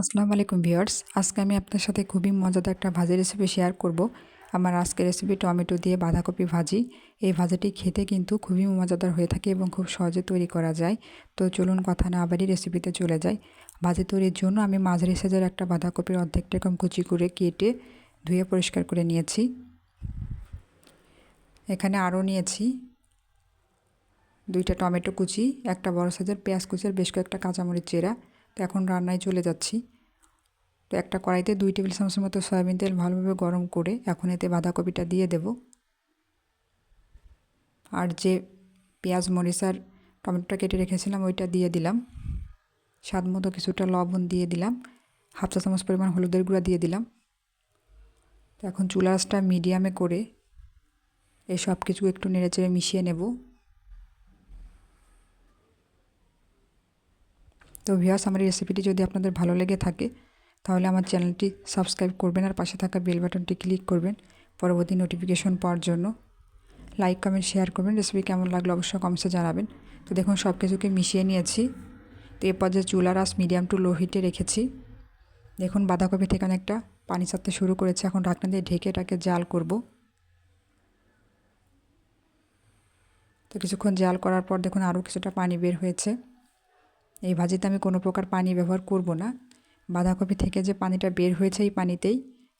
আসসালামু আলাইকুম ভিউয়ার্স। আজকে আমি আপনার সাথে খুবই মজাদার একটা ভাজি রেসিপি শেয়ার করব। আমার আজকের রেসিপি টমেটো দিয়ে বাঁধাকপি ভাজি। এই ভাজিটি খেতে কিন্তু খুবই মজাদার হয়ে থাকে এবং খুব সহজে তৈরি করা যায়। তো চলুন কথা না আবারই রেসিপিতে চলে যাই। ভাজি তৈরির জন্য আমি মাঝারি সাইজের একটা বাঁধাকপির অর্ধেকটা কম কুচি করে কেটে ধুয়ে পরিষ্কার করে নিয়েছি। এখানে আরও নিয়েছি দুইটা টমেটো কুচি, একটা বড় সাইজের পেঁয়াজ কুচি আর বেশ কয়েকটা কাঁচামরিচ চেরা। তো এখন রান্নায় চলে যাচ্ছি। তো একটা কড়াইতে দুই টেবিল চামচের মতো সয়াবিন তেল ভালোভাবে গরম করে এখন এতে বাঁধাকপিটা দিয়ে দেব। আর যে পেঁয়াজ, মরিচ আর টমেটোটা কেটে রেখেছিলাম ওইটা দিয়ে দিলাম। স্বাদ মতো কিছুটা লবণ দিয়ে দিলাম। হাফ চা চামচ পরিমাণ হলুদের গুঁড়া দিয়ে দিলাম। তো এখন চুলাসটা মিডিয়ামে করে এই সব কিছু একটু নেড়েচেড়ে মিশিয়ে নেব। তো ভিওয়াস আমার রেসিপিটি যদি আপনাদের ভালো লেগে থাকে, তাহলে আমার চ্যানেলটি সাবস্ক্রাইব করবেন আর পাশে থাকা বেল বাটনটি ক্লিক করবেন পরবর্তী নোটিফিকেশন পাওয়ার জন্য। লাইক কমেন্ট শেয়ার করবেন রেসিপি কেমন লাগল অবশ্যই কমেন্টসে জানাবেন। তো দেখুন সব কিছুকে মিশিয়ে নিয়েছি। তো এরপর যে চুলার আস মিডিয়াম টু লো হিটে রেখেছি। দেখুন, বাঁধাকপি থেকে অনেকটা পানি ছাড়তে শুরু করেছে। এখন ঢাকনা দিয়ে ঢেকে এটাকে জাল করব। তো কিছুক্ষণ জাল করার পর দেখুন, আরও কিছুটা পানি বের হয়েছে। এই ভাজিতে আমি কোনো প্রকার পানি ব্যবহার করব না। বাঁধাকপি থেকে যে পানিটা বের হয়েছে এই পানিতেই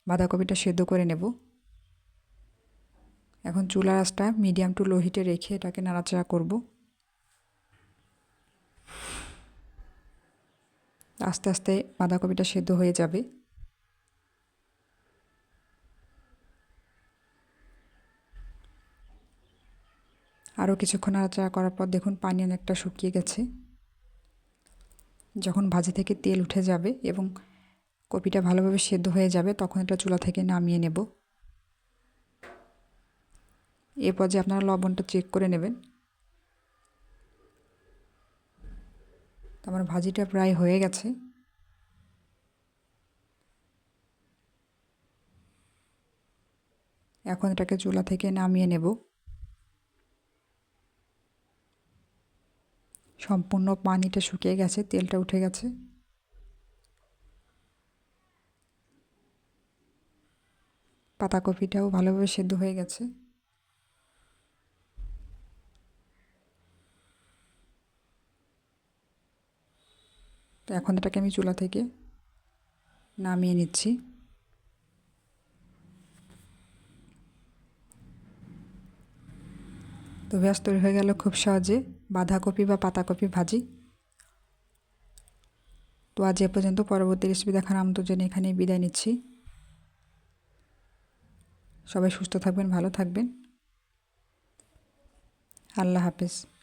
বাঁধাকপিটা সেদ্ধ করে নেব। এখন চুলার আঁচটা মিডিয়াম টু লো হিটে রেখে এটাকে নাড়াচাড়া করব। আস্তে আস্তে বাঁধাকপিটা সেদ্ধ হয়ে যাবে। আরও কিছুক্ষণ নাড়াচাড়া করার পর দেখুন পানি অনেকটা শুকিয়ে গেছে। যখন ভাজি থেকে তেল উঠে যাবে এবং কপিটা ভালোভাবে সেদ্ধ হয়ে যাবে, তখন এটা চুলা থেকে নামিয়ে নেব। এরপর যে আপনারা লবণটা চেক করে নেবেন। আমার ভাজিটা প্রায় হয়ে গেছে। এখন এটাকে চুলা থেকে নামিয়ে নেব। সম্পূর্ণ পানিটা শুকিয়ে গেছে, তেলটা উঠে গেছে। পাতাকপিটাও ভালোভাবে সেদ্ধ হয়ে গেছে। তো এখন এটাকে আমি চুলা থেকে নামিয়ে নিচ্ছি। তো ব্যাস, তৈরি হয়ে গেল খুব সহজে। বাঁধাকপি বা পাতাকপি ভাজি। তো আজ এ পর্যন্ত পরবর্তী রেসিপি দেখার আমন্ত্রণ এখানেই বিদায় নিচ্ছি। সবাই সুস্থ থাকবেন, ভালো থাকবেন। আল্লাহ হাফেজ।